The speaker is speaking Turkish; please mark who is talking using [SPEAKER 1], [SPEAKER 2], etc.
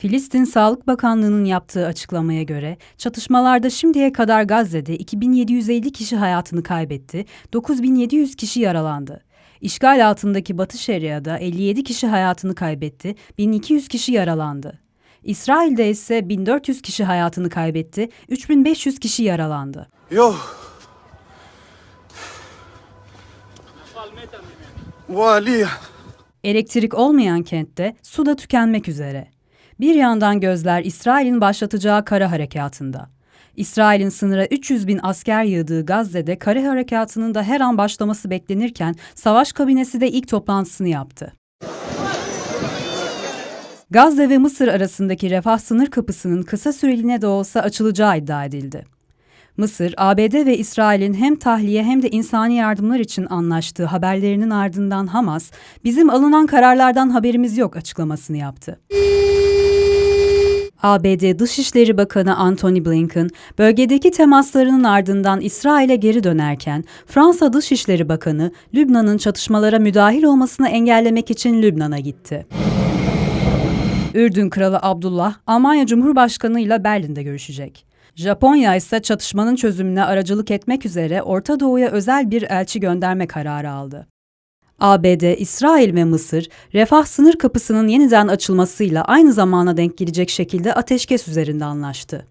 [SPEAKER 1] Filistin Sağlık Bakanlığı'nın yaptığı açıklamaya göre çatışmalarda şimdiye kadar Gazze'de 2750 kişi hayatını kaybetti, 9700 kişi yaralandı. İşgal altındaki Batı Şeria'da 57 kişi hayatını kaybetti, 1200 kişi yaralandı. İsrail'de ise 1400 kişi hayatını kaybetti, 3500 kişi yaralandı.
[SPEAKER 2] Yok.
[SPEAKER 1] Elektrik olmayan kentte su da tükenmek üzere. Bir yandan gözler İsrail'in başlatacağı kara harekatında. İsrail'in sınıra 300 bin asker yığdığı Gazze'de kare harekatının da her an başlaması beklenirken savaş kabinesi de ilk toplantısını yaptı. Gazze ve Mısır arasındaki refah sınır kapısının kısa süreliğine de olsa açılacağı iddia edildi. Mısır, ABD ve İsrail'in hem tahliye hem de insani yardımlar için anlaştığı haberlerinin ardından Hamas, bizim alınan kararlardan haberimiz yok açıklamasını yaptı. ABD Dışişleri Bakanı Antony Blinken, bölgedeki temaslarının ardından İsrail'e geri dönerken, Fransa Dışişleri Bakanı, Lübnan'ın çatışmalara müdahil olmasını engellemek için Lübnan'a gitti. Ürdün Kralı Abdullah, Almanya Cumhurbaşkanı ile Berlin'de görüşecek. Japonya ise çatışmanın çözümüne aracılık etmek üzere Orta Doğu'ya özel bir elçi gönderme kararı aldı. ABD, İsrail ve Mısır, refah sınır kapısının yeniden açılmasıyla aynı zamana denk gelecek şekilde ateşkes üzerinde anlaştı.